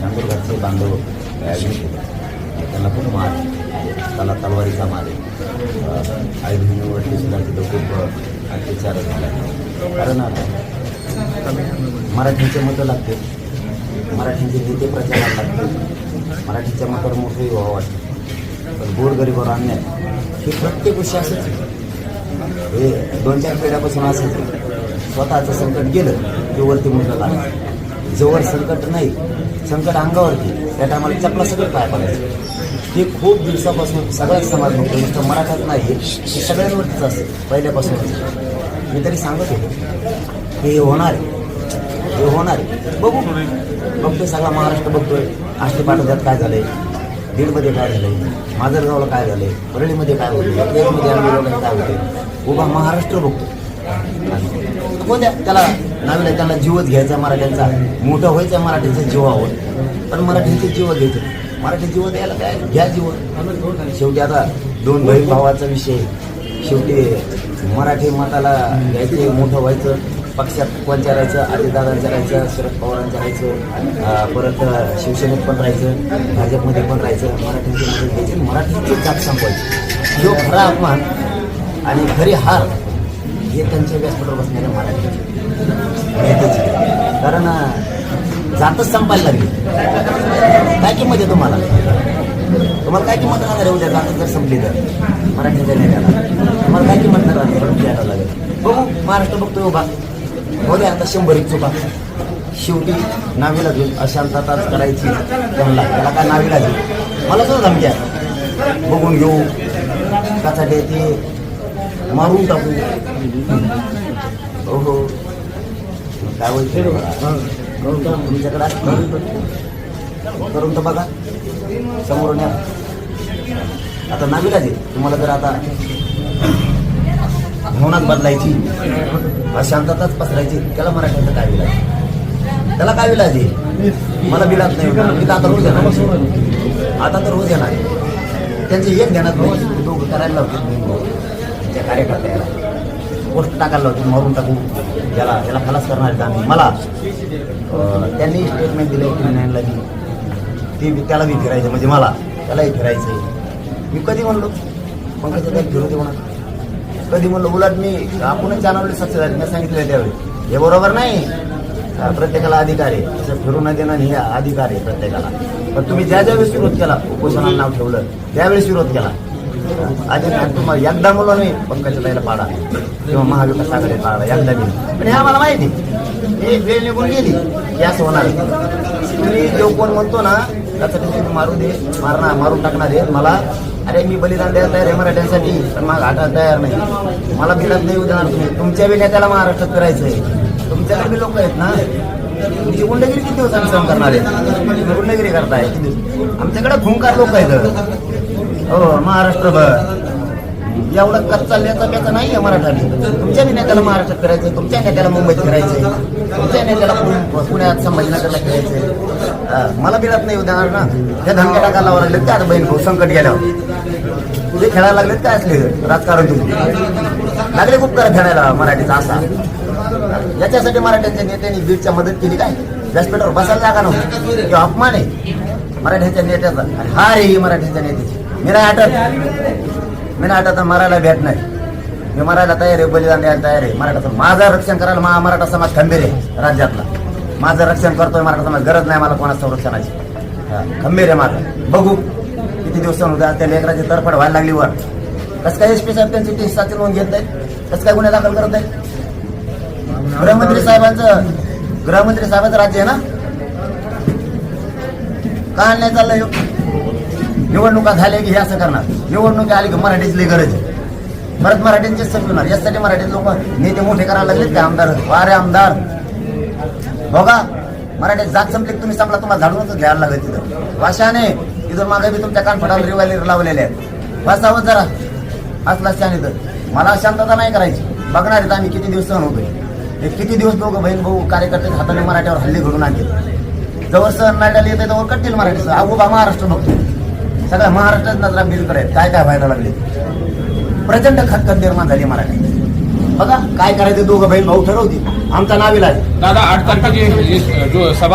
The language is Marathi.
चांदूरघरचे बांधव ॲडमिट केले त्यांना खूप मार त्याला तलवारीचा मार आहे. आयुध सुद्धा तिथं खूप अत्याचार झाला आहे. कारण आता मराठीचे मतं लागते मराठीचे नेते प्रचारात लागते मराठीच्या मतावर मोठे व्हावं वाटतं पण गोरगरीबावर अन्याय हे प्रत्येक गोष्टी असंच हे दोन चार पिढ्यापासून असंच स्वतःचं संकट गेलं की वरती मुलं लागलं. जवळ संकट नाही संकट अंगावरती. त्या टायमाला चपला सगळं पाय पडायचं. ते खूप दिवसापासून सगळ्याच समाज बघतो नुसतं मराठात नाही हे सगळ्यांवरतीच असते पहिल्यापासूनच मी तरी सांगत होतो हे होणार आहे. हे होणार आहे. बघू. बघतोय सगळा महाराष्ट्र बघतोय. आष्टी पाठवतात काय झालंय? बीडमध्ये काय झालंय? माजलगावला काय झालंय? परळीमध्ये काय होतं केरमध्ये आंबेगावला काय होते उभा महाराष्ट्र बघतो. हो द्या? त्याला नावीला त्यांना जीवच घ्यायचा मराठ्यांचा. मोठं व्हायचं मराठीचं जीवावर पण मराठीचे जीव घ्यायचं मराठी जीव द्यायला काय? घ्या जीव शेवटी आता दोन बहीण भावाचा विषय शेवटी मराठी मताला घ्यायचे मोठं व्हायचं. पक्षात पण चालायचं अजितदादांच्या राहायचं शरद पवारांच्या राहायचं. परत शिवसेनेत पण राहायचं भाजपमध्ये पण राहायचं. मराठीची मदत घ्यायची मराठीची जात संपवायची. जो खरा अपमान आणि खरी हार हे त्यांच्या व्यासपीठावर बसणाऱ्या मराठी. कारण जातच संपायला लागली. काय किंमत आहे तुम्हाला? तुम्हाला काय किंमत राहणार आहे उद्या? जातच जर संपली तर. मराठीच्या नेत्याला तुम्हाला काय किंमत नाही राहणार द्यायला लागेल. बघू महाराष्ट्र बघतोय उभा. हो द्या आता शंभर एक चुका. शेवटी नावी लागेल अशांतताच करायची त्यांना. त्याला काय नावी लागेल मला सुद्धा धमक्या. बघून घेऊ. त्यासाठी ते मारून टाकू. हो हो. काय होईल तुमच्याकडे असतं करून तर बघा. समोरून या. आता नाविलाच आहे तुम्हाला जर आता भावनात बदलायची. अशांतताच पसरायची. त्याला मराठ्याचं काय विलाज? त्याला काय विलाज आहे? मला बिलात नाही मी तर आता रोज येणार. आता तर रोज येणार. त्यांचे एक ध्यानात नाही. दोघं करायला लावते त्या कार्यकर्त्याला. पोस्ट टाकायला लावते मारून टाकू. त्याला त्याला खलास करणार आहेत आम्ही. मला त्यांनी स्टेटमेंट दिलं की नाईनला की ते बी- त्याला बी फिरायचं म्हणजे मला. त्यालाही फिरायचं आहे मी कधी म्हणलो? पंकज त्याला फिरू दे म्हणा कधी म्हणलो उलट मी आपणच चॅनलवर सक्सेस झाले. मी सांगितलं त्यावेळी. हे बरोबर नाही. प्रत्येकाला अधिकार आहे. असं फिरू न देणं हे अधिकार आहे प्रत्येकाला. पण तुम्ही ज्या ज्यावेळेस विरोध केला उपोषणाला नाव ठेवलं त्यावेळेस विरोध केला. अजून तुम्हाला एकदा मुलं नाही पंकजा ताईला पाडा. किंवा महाविकास आघाडी पाडा एकदा मी. पण हे आम्हाला माहिती एक वेळ निघून गेली की असं होणार तुम्ही जो कोण म्हणतो ना त्याचं तुम्ही मारू दे मारणार मारून टाकणार आहे. मला अरे मी बलिदान द्यायला तयार आहे मराठ्यांसाठी पण मला घाटायला तयार नाही. मला बिलात नाही देणार तुम्ही. तुमच्या बी नेत्याला महाराष्ट्रात करायचं आहे. तुमच्याकडे बी लोक आहेत ना तुमची गुंडगिरी किती दिवस आम्ही सहन करणार आहे? गुंडगिरी करताय. आमच्याकडे खुंकार लोक आहेत. हो महाराष्ट्रभर एवढं कच्चा लेचा त्याचा नाही आहे मराठाने तुमच्या नेत्याला महाराष्ट्रात करायचं तुमच्या नेत्याला मुंबईत करायचंय तुमच्या नेत्याला पुण्यात संभाजीनगरला करायचंय मला बिळत नाही उदाहरण ना. त्या धमक्या टाकायला लागले त्यात बहीण भाऊ संकट गेल्यावर. तुझे खेळायला लागलेत काय असले? राजकारण तुम्ही. लागले खूप करा खेळायला मराठीचा असा. याच्यासाठी मराठ्यांच्या नेत्यांनी बीडच्या मदत केली काय? व्यासपीठावर बसायला जागा नव्हती. अपमान आहे मराठ्यांच्या नेत्याचा. हा हार आहे मराठ्यांच्या नेत्याची. मी नाही आठवत मी नाही आठवत मरायला भेट नाही. मी मरायला तयार आहे बलिदान द्यायला तयार आहे. मराठा माझं रक्षण करायला मा मराठा समाज खंबीर आहे राज्यातला. माझं रक्षण करतोय मराठा समाज गरज नाही मला कोणा संरक्षणाची. खंबीर आहे माझं. बघू किती दिवस होत्या त्या लेकराची तरफड व्हायला लागली वर. कसं काय एस पी साहेब त्यांची टी साथी नोंद घेत नाही? कसं काय गुन्हे दाखल करत नाही? गृहमंत्री साहेबांचं गृहमंत्री साहेबांचं राज्य आहे ना? का नाही चाललंय निवडणुका झाल्या की हे असं करणार? निवडणुका आली की मराठीची लई गरज आहे. परत मराठ्यांचेच होणार यासाठी मराठी लोक नेते मोठे करायला लागलेत का आमदार? वारे आमदार. बघा मराठी जात संपली तुम्ही संपला तुम्हाला झाडूनच घ्यायला लागेल तिथं. वाशाने तिथून मागे बी तुमच्या कानफडाला रिवायली लावलेले आहेत. बसावं जरा. असला शान इथं. मला शांतता नाही करायची. बघणार आहेत आम्ही किती दिवस सहन होतोय. हे किती दिवस दोघं बहीण भाऊ कार्यकर्ते हाताने मराठ्यावर हल्ले घडून आणले? जवळ सहन नाट्याला येते जवळ कटतील मराठीचं. अगोबा महाराष्ट्र बघतो. सगळ्या महाराष्ट्रात नजरा बिलकडे आहेत काय काय व्हायला लागले? प्रचंड खतखत निर्माण झाली मराठी. बघा काय करायचं दोघं बहीण भाऊ ठरवतील. आमचा नाविला दादा आठ तारखेची जो सभा